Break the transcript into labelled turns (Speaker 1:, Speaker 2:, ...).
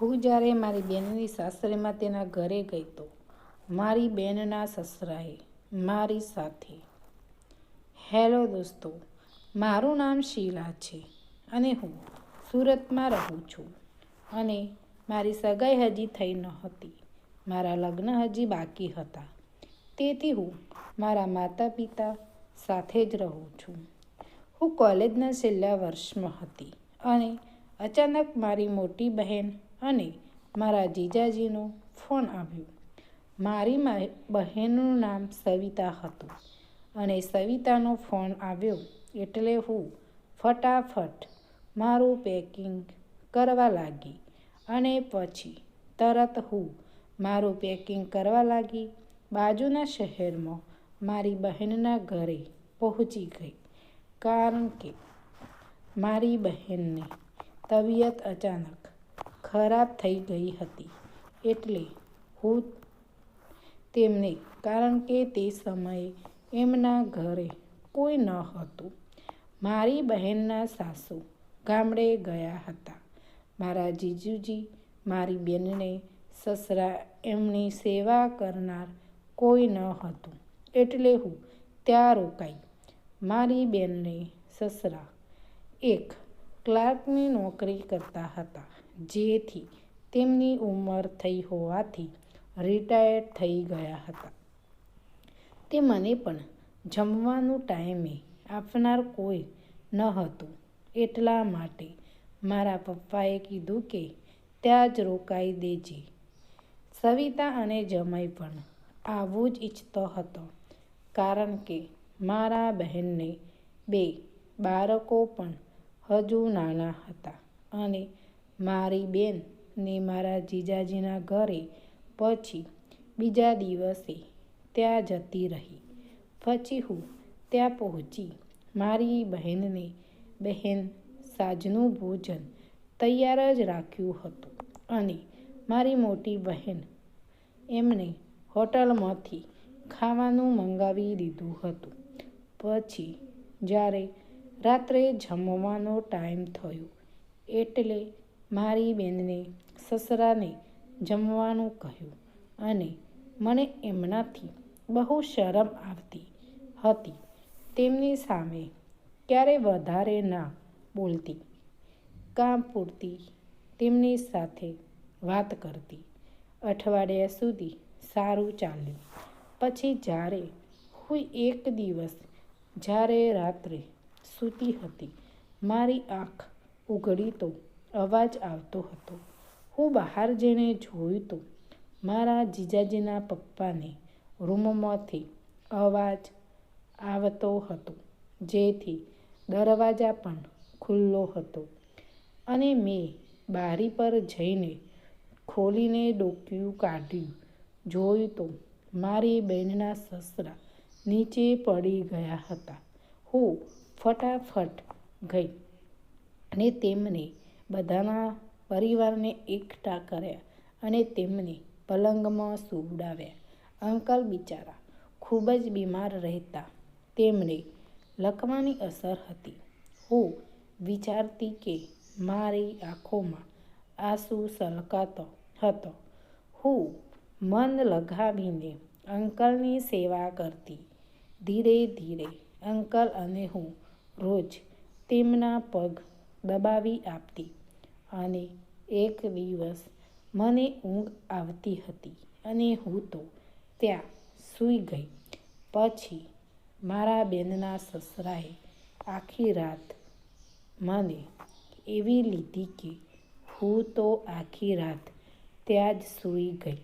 Speaker 1: હું જ્યારે મારી બેનની સાસરેમાં તેના ઘરે ગઈ તો, મારી બેનના સસરાએ મારી સાથે. હેલો દોસ્તો, મારું નામ શીલા છે અને હું સુરતમાં રહું છું અને મારી સગાઈ હજી થઈ ન હતી, મારા લગ્ન હજી બાકી હતા. તેથી હું મારા માતા પિતા સાથે જ રહું છું. હું કોલેજના છેલ્લા વર્ષમાં હતી અને અચાનક મારી મોટી બહેન અને મારા જીજાજીનો ફોન આવ્યો. મારી બહેનનું નામ સવિતા હતું અને સવિતાનો ફોન આવ્યો એટલે હું ફટાફટ મારું પેકિંગ કરવા લાગી અને પછી તરત હું મારું પેકિંગ કરવા લાગી. બાજુના શહેરમાં મારી બહેનના ઘરે પહોંચી ગઈ કારણ કે મારી બહેનની તબિયત અચાનક ખરાબ થઈ ગઈ હતી. એટલે હું તેમને, કારણ કે તે સમયે એમના ઘરે કોઈ ન હતું. મારી બહેનના સાસુ ગામડે ગયા હતા. મારા જીજુજી, મારી બેનને, સસરા એમની સેવા કરનાર કોઈ ન હતું. એટલે હું ત્યાં રોકાઈ. મારી બેનને સસરા એક ક્લાર્કની નોકરી કરતા હતા. જેથી તેમની ઉંમર થઈ હોવાથી રિટાયર્ડ થઈ ગયા હતા. તે મને પણ જમવાનું ટાઈમે આપનાર કોઈ ન હતું. એટલા માટે મારા પપ્પાએ કીધું કે ત્યાં જ રોકાઈ દેજે. સવિતા અને જમાઈ પણ આવું જ ઈચ્છતો હતો, કારણ કે મારા બહેનને બે બાળકો પણ હજુ નાના હતા અને મારી બેન ને મારા જીજાજીના ઘરે પછી બીજા દિવસે ત્યાં જતી રહી. પછી હું ત્યાં પહોંચી. મારી બહેનને બહેન સાંજનું ભોજન તૈયાર જ રાખ્યું હતું અને મારી મોટી બહેન એમને હોટલમાંથી ખાવાનું મંગાવી દીધું હતું. પછી જ્યારે રાત્રે જમવાનો ટાઈમ થયો એટલે મારી બેનને સસરાને જમવાનું કહ્યું અને મને એમનાથી બહુ શરમ આવતી હતી. તેમની સામે ક્યારે વધારે ના બોલતી. કામ પૂરતી તેમની સાથે વાત કરતી. અઠવાડિયા સુધી સારું ચાલ્યું. પછી જ્યારે હું એક દિવસ જ્યારે રાત્રે સૂતી હતી, મારી આંખ ઉઘડી તો અવાજ આવતો હતો. હું બહાર જઈને જોયું તો, મારા જીજાજીના પપ્પાને રૂમમાંથી અવાજ આવતો હતો, જેથી દરવાજા પણ ખુલ્લો હતો. અને મેં બારી પર જઈને ખોલીને ડોકિયું કાઢ્યું, જોયું તો મારી બહેનના સસરા નીચે પડી ગયા હતા. હું ફટાફટ ગઈ અને તેમને બધાના પરિવારને એકઠા કર્યા અને તેમને પલંગમાં સુવડાવ્યા અંકલ બિચારા ખૂબ જ બીમાર રહેતા. તેમને લકવાની અસર હતી. હું વિચારતી કે મારી આંખોમાં આંસુ સલકાતો હતો. હું મન લગાવીને અંકલની સેવા કરતી. ધીરે ધીરે અંકલ અને હું રોજ તેમના પગ દબાવી આપતી. અને એક દિવસ મને ઊંઘ આવતી હતી અને હું તો ત્યાં સૂઈ ગઈ. પછી મારા બેનના સસરાએ આખી રાત મને એવી લીધી કે હું તો આખી રાત ત્યાં જ સૂઈ ગઈ.